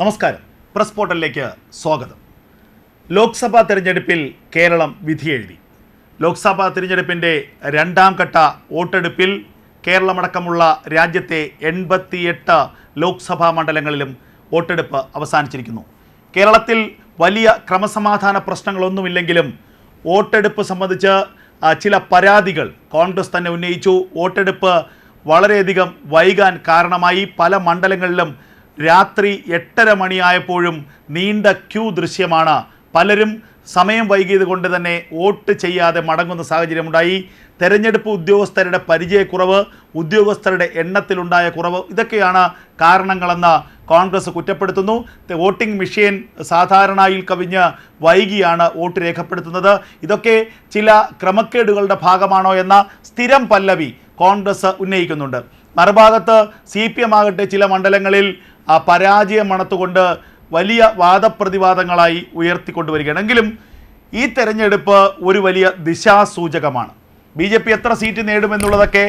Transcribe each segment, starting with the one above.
നമസ്കാരം. പ്രസ് പോർട്ടലിലേക്ക് സ്വാഗതം. ലോക്സഭാ തിരഞ്ഞെടുപ്പിൽ കേരളം വിധിയെഴുതി. ലോക്സഭാ തിരഞ്ഞെടുപ്പിന്റെ രണ്ടാം ഘട്ട വോട്ടെടുപ്പിൽ കേരളമടക്കമുള്ള രാജ്യത്തെ എൺപത്തിയെട്ട് ലോക്സഭാ മണ്ഡലങ്ങളിലും വോട്ടെടുപ്പ് അവസാനിച്ചിരിക്കുന്നു. കേരളത്തിൽ വലിയ ക്രമസമാധാന പ്രശ്നങ്ങളൊന്നുമില്ലെങ്കിലും വോട്ടെടുപ്പ് സംബന്ധിച്ച് ചില പരാതികൾ കോൺഗ്രസ് തന്നെ ഉന്നയിച്ചു. വോട്ടെടുപ്പ് വളരെയധികം വൈകാൻ കാരണമായി പല മണ്ഡലങ്ങളിലും രാത്രി എട്ടര മണിയായപ്പോഴും നീണ്ട ക്യൂ ദൃശ്യമാണ്. പലരും സമയം വൈകിയത് കൊണ്ട് തന്നെ വോട്ട് ചെയ്യാതെ മടങ്ങുന്ന സാഹചര്യമുണ്ടായി. തെരഞ്ഞെടുപ്പ് ഉദ്യോഗസ്ഥരുടെ പരിചയക്കുറവ് ഉദ്യോഗസ്ഥരുടെ എണ്ണത്തിലുണ്ടായ കുറവ് ഇതൊക്കെയാണ് കാരണങ്ങളെന്ന് കോൺഗ്രസ് കുറ്റപ്പെടുത്തുന്നു. വോട്ടിംഗ് മെഷീൻ സാധാരണയിൽ കവിഞ്ഞ് വൈകിയാണ് വോട്ട് രേഖപ്പെടുത്തുന്നത്. ഇതൊക്കെ ചില ക്രമക്കേടുകളുടെ ഭാഗമാണോ എന്ന സ്ഥിരം പല്ലവി കോൺഗ്രസ് ഉന്നയിക്കുന്നുണ്ട്. മറുഭാഗത്ത് സി പി എം ആകട്ടെ ചില മണ്ഡലങ്ങളിൽ ആ പരാജയം മണത്തുകൊണ്ട് വലിയ വാദപ്രതിവാദങ്ങളായി ഉയർത്തിക്കൊണ്ടുവരികയാണ്. എങ്കിലും ഈ തെരഞ്ഞെടുപ്പ് ഒരു വലിയ ദിശാസൂചകമാണ്. ബി ജെ പി എത്ര സീറ്റ് നേടുമെന്നുള്ളതൊക്കെ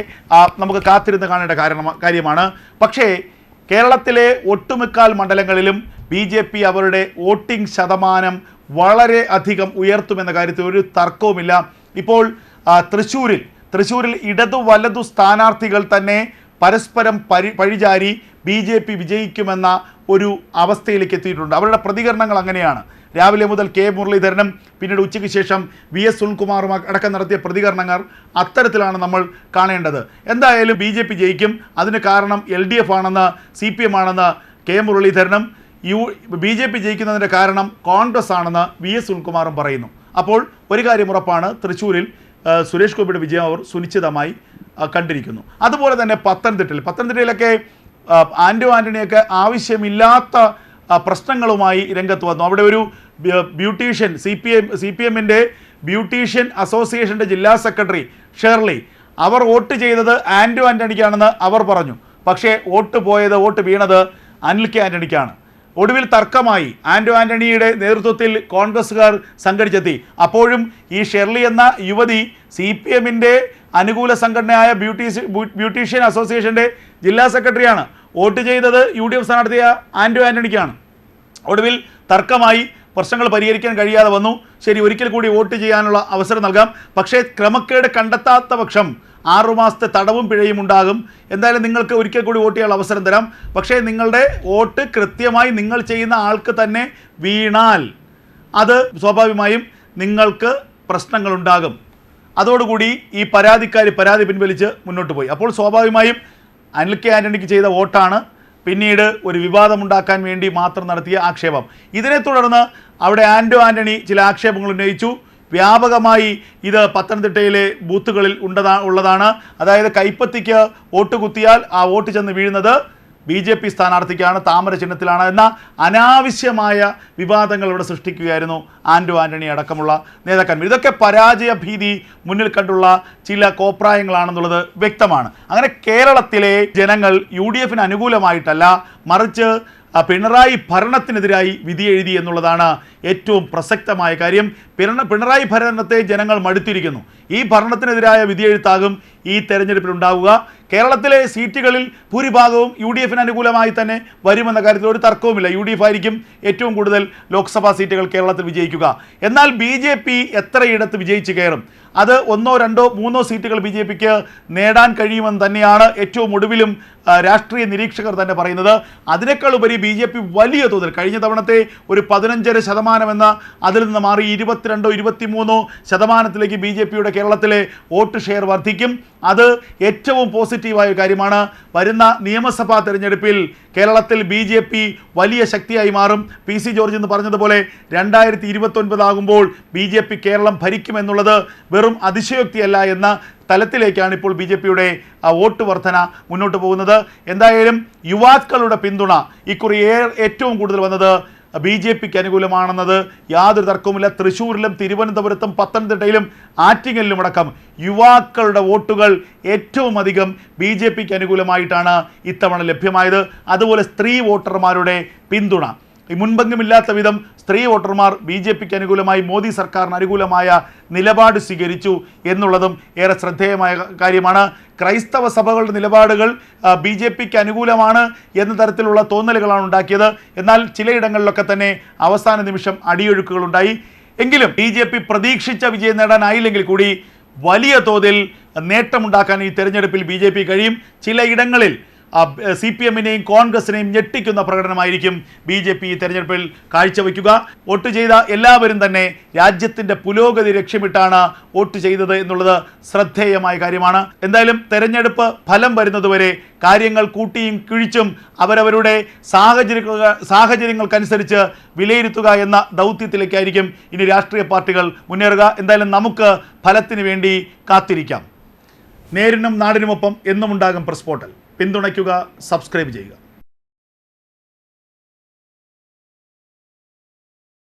നമുക്ക് കാത്തിരുന്ന് കാണേണ്ട കാരണം കാര്യമാണ്. പക്ഷേ കേരളത്തിലെ ഒട്ടുമിക്കാൽ മണ്ഡലങ്ങളിലും ബി ജെ പി അവരുടെ വോട്ടിംഗ് ശതമാനം വളരെ അധികം ഉയർത്തുമെന്ന കാര്യത്തിൽ ഒരു തർക്കവുമില്ല. ഇപ്പോൾ തൃശ്ശൂരിൽ തൃശ്ശൂരിൽ ഇടതു വലതു സ്ഥാനാർത്ഥികൾ തന്നെ പരസ്പരം പരി പഴിചാരി ബി ജെ പി വിജയിക്കുമെന്ന ഒരു അവസ്ഥയിലേക്ക് എത്തിയിട്ടുണ്ട്. അവരുടെ പ്രതികരണങ്ങൾ അങ്ങനെയാണ്. രാവിലെ മുതൽ കെ മുരളീധരനും പിന്നീട് ഉച്ചയ്ക്ക് ശേഷം വി എസ് സുനിൽകുമാറും അടക്കം നടത്തിയ പ്രതികരണങ്ങൾ അത്തരത്തിലാണ് നമ്മൾ കാണേണ്ടത്. എന്തായാലും ബി ജെ പി ജയിക്കും. അതിന് കാരണം എൽ ഡി എഫ് ആണെന്ന് സി പി എം ആണെന്ന് കെ മുരളീധരനും യു ബി ജെ പി ജയിക്കുന്നതിന്റെ കാരണം കോൺഗ്രസ് ആണെന്ന് വി എസ് സുനിൽകുമാറും പറയുന്നു. അപ്പോൾ ഒരു കാര്യം ഉറപ്പാണ്. തൃശ്ശൂരിൽ സുരേഷ് ഗോപിയുടെ വിജയം അവർ സുനിശ്ചിതമായി കണ്ടിരിക്കുന്നു. അതുപോലെ തന്നെ പത്തനംതിട്ടയിൽ. പത്തനംതിട്ടയിലൊക്കെ ആ, ആന്റോ ആന്റണിയൊക്കെ ആവശ്യമില്ലാത്ത പ്രശ്നങ്ങളുമായി രംഗത്ത് വന്നു. അവിടെ ഒരു ബ്യ- beautician C P M C P എമ്മിന്റെ ബ്യൂട്ടീഷ്യൻ അസോസിയേഷന്റെ ജില്ലാ സെക്രട്ടറി ഷെർലി അവർ വോട്ട് ചെയ്തത് ആന്റോ ആന്റണിക്കാണെന്ന് അവർ പറഞ്ഞു. പക്ഷേ വോട്ട് പോയത് വോട്ട് വീണത് അനിൽ കെ ആന്റണിക്കാണ് ഒടുവിൽ തർക്കമായി ആന്റോ ആന്റണിയുടെ നേതൃത്വത്തിൽ കോൺഗ്രസ്സുകാർ സംഘടിച്ചെത്തി. അപ്പോഴും ഈ ഷെർലി എന്ന യുവതി സി പി എമ്മിന്റെ അനുകൂല സംഘടനയായ ബ്യൂട്ടീസ് ബ്യൂട്ടീഷ്യൻ അസോസിയേഷന്റെ ജില്ലാ സെക്രട്ടറിയാണ്. വോട്ട് ചെയ്തത് യു ഡി എഫ് സ്ഥാനാർത്ഥിയ ആന്റോ ആന്റണിക്കാണ് ഒടുവിൽ തർക്കമായി പ്രശ്നങ്ങൾ പരിഹരിക്കാൻ കഴിയാതെ വന്നു. ശരി ഒരിക്കൽ കൂടി വോട്ട് ചെയ്യാനുള്ള അവസരം നൽകാം. പക്ഷേ ക്രമക്കേട് കണ്ടെത്താത്ത പക്ഷം ആറുമാസത്തെ തടവും പിഴയും ഉണ്ടാകും. എന്തായാലും നിങ്ങൾക്ക് ഒരിക്കൽ കൂടി വോട്ട് ചെയ്യാനുള്ള അവസരം തരാം. പക്ഷേ നിങ്ങളുടെ വോട്ട് കൃത്യമായി നിങ്ങൾ ചെയ്യുന്ന ആൾക്ക് തന്നെ വീണാൽ അത് സ്വാഭാവികമായും നിങ്ങൾക്ക് പ്രശ്നങ്ങളുണ്ടാകും അതോടുകൂടി ഈ പരാതിക്കാർ പരാതി പിൻവലിച്ച് മുന്നോട്ട് പോയി. അപ്പോൾ സ്വാഭാവികമായും അനിൽ കെ ആന്റണിക്ക് ചെയ്ത വോട്ടാണ് പിന്നീട് ഒരു വിവാദമുണ്ടാക്കാൻ വേണ്ടി മാത്രം നടത്തിയ ആക്ഷേപം. ഇതിനെ തുടർന്ന് അവിടെ ആൻഡോ ആന്റണി ചില ആക്ഷേപങ്ങൾ ഉന്നയിച്ചു. വ്യാപകമായി ഇത് പത്തനംതിട്ടയിലെ ബൂത്തുകളിൽ ഉണ്ടതാ ഉള്ളതാണ്. അതായത് കൈപ്പത്തിക്ക് വോട്ട് കുത്തിയാൽ ആ വോട്ട് ചെന്ന് വീഴുന്നത് ബി ജെ പി സ്ഥാനാർത്ഥിക്കാണ് താമര ചിഹ്നത്തിലാണ് എന്ന അനാവശ്യമായ വിവാദങ്ങൾ ഇവിടെ സൃഷ്ടിക്കുകയായിരുന്നു ആൻഡു ആന്റണി അടക്കമുള്ള നേതാക്കന്മാർ. ഇതൊക്കെ പരാജയ ഭീതി മുന്നിൽ കണ്ടുള്ള ചില കോപ്രായങ്ങളാണെന്നുള്ളത് വ്യക്തമാണ്. അങ്ങനെ കേരളത്തിലെ ജനങ്ങൾ യു ഡി എഫിന് അനുകൂലമായിട്ടല്ല മറിച്ച് പിണറായി ഭരണത്തിനെതിരായി വിധി എഴുതി എന്നുള്ളതാണ് ഏറ്റവും പ്രസക്തമായ കാര്യം. പിണ പിണറായി ഭരണത്തെ ജനങ്ങൾ മടുത്തിരിക്കുന്നു. ഈ ഭരണത്തിനെതിരായ വിധിയെഴുത്താകും ഈ തെരഞ്ഞെടുപ്പിൽ ഉണ്ടാവുക. കേരളത്തിലെ സീറ്റുകളിൽ ഭൂരിഭാഗവും യു ഡി എഫിന് അനുകൂലമായി തന്നെ വരുമെന്ന കാര്യത്തിൽ ഒരു തർക്കവുമില്ല. യു ഡി എഫ് ആയിരിക്കും ഏറ്റവും കൂടുതൽ ലോക്സഭാ സീറ്റുകൾ കേരളത്തിൽ വിജയിക്കുക. എന്നാൽ ബി ജെ പി എത്രയിടത്ത് വിജയിച്ച് കയറും? അത് ഒന്നോ രണ്ടോ മൂന്നോ സീറ്റുകൾ ബി ജെ പിക്ക് നേടാൻ കഴിയുമെന്ന് തന്നെയാണ് ഏറ്റവും ഒടുവിലും രാഷ്ട്രീയ നിരീക്ഷകർ തന്നെ പറയുന്നത്. അതിനേക്കാൾ ഉപരി ബി ജെ പി വലിയ തോതിൽ കഴിഞ്ഞ തവണത്തെ ഒരു പതിനഞ്ചര ശതമാനം എന്ന അതിൽ നിന്ന് മാറി ഇരുപത്തിരണ്ടോ ഇരുപത്തിമൂന്നോ ശതമാനത്തിലേക്ക് ബി ജെ പിയുടെ കേരളത്തിലെ വോട്ട് ഷെയർ വർദ്ധിക്കും. അത് ഏറ്റവും പോസിറ്റീവായ കാര്യമാണ്. വരുന്ന നിയമസഭാ തെരഞ്ഞെടുപ്പിൽ കേരളത്തിൽ ബി ജെ പി വലിയ ശക്തിയായി മാറും. പി സി ജോർജ് എന്ന് പറഞ്ഞതുപോലെ രണ്ടായിരത്തി ഇരുപത്തൊൻപതാകുമ്പോൾ ബി ജെ പി കേരളം ഭരിക്കുമെന്നുള്ളത് വെറും അതിശയോക്തിയല്ല എന്ന തലത്തിലേക്കാണ് ഇപ്പോൾ ബി ജെ പിയുടെ വോട്ട് വർധന മുന്നോട്ട് പോകുന്നത്. എന്തായാലും യുവാക്കളുടെ പിന്തുണ ഇക്കുറി ഏറ്റവും കൂടുതൽ വന്നത് ബി ജെ പിക്ക് അനുകൂലമാണെന്നത് യാതൊരു തർക്കവുമില്ല. തൃശ്ശൂരിലും തിരുവനന്തപുരത്തും പത്തനംതിട്ടയിലും ആറ്റിങ്ങലിലും അടക്കം യുവാക്കളുടെ വോട്ടുകൾ ഏറ്റവും അധികം ബി ജെ പിക്ക് അനുകൂലമായിട്ടാണ് ഇത്തവണ ലഭ്യമായത്. അതുപോലെ സ്ത്രീ വോട്ടർമാരുടെ പിന്തുണ. മുൻപെങ്ങുമില്ലാത്ത വിധം സ്ത്രീ വോട്ടർമാർ ബി ജെ പിക്ക് അനുകൂലമായി മോദി സർക്കാരിന് അനുകൂലമായ നിലപാട് സ്വീകരിച്ചു എന്നുള്ളതും ഏറെ ശ്രദ്ധേയമായ കാര്യമാണ്. ക്രൈസ്തവ സഭകളുടെ നിലപാടുകൾ ബി ജെ പിക്ക് അനുകൂലമാണ് എന്ന തരത്തിലുള്ള തോന്നലുകളാണ് ഉണ്ടാക്കിയത്. എന്നാൽ ചിലയിടങ്ങളിലൊക്കെ തന്നെ അവസാന നിമിഷം അടിയൊഴുക്കുകളുണ്ടായി. എങ്കിലും ബി ജെ പി പ്രതീക്ഷിച്ച വിജയം നേടാനായില്ലെങ്കിൽ കൂടി വലിയ തോതിൽ നേട്ടമുണ്ടാക്കാൻ ഈ തെരഞ്ഞെടുപ്പിൽ ബി കഴിയും. ചിലയിടങ്ങളിൽ സി പി എമ്മിനെയും കോൺഗ്രസിനെയും ഞെട്ടിക്കുന്ന പ്രകടനമായിരിക്കും ബി ജെ പി തെരഞ്ഞെടുപ്പിൽ കാഴ്ചവെക്കുക. വോട്ട് ചെയ്ത എല്ലാവരും തന്നെ രാജ്യത്തിന്റെ പുരോഗതി ലക്ഷ്യമിട്ടാണ് വോട്ട് ചെയ്തത് എന്നുള്ളത് ശ്രദ്ധേയമായ കാര്യമാണ്. എന്തായാലും തെരഞ്ഞെടുപ്പ് ഫലം വരുന്നതുവരെ കാര്യങ്ങൾ കൂട്ടിയും കിഴിച്ചും അവരവരുടെ സാഹചര്യ സാഹചര്യങ്ങൾക്കനുസരിച്ച് വിലയിരുത്തുക എന്ന ദൗത്യത്തിലേക്കായിരിക്കും ഇനി രാഷ്ട്രീയ പാർട്ടികൾ മുന്നേറുക. എന്തായാലും നമുക്ക് ഫലത്തിന് വേണ്ടി കാത്തിരിക്കാം. നേരിനും നാടിനുമൊപ്പം എന്നും ഉണ്ടാകും പ്രസ് പോർട്ടൽ പിന്തുണയ്ക്കുക സബ്സ്ക്രൈബ് ചെയ്യുക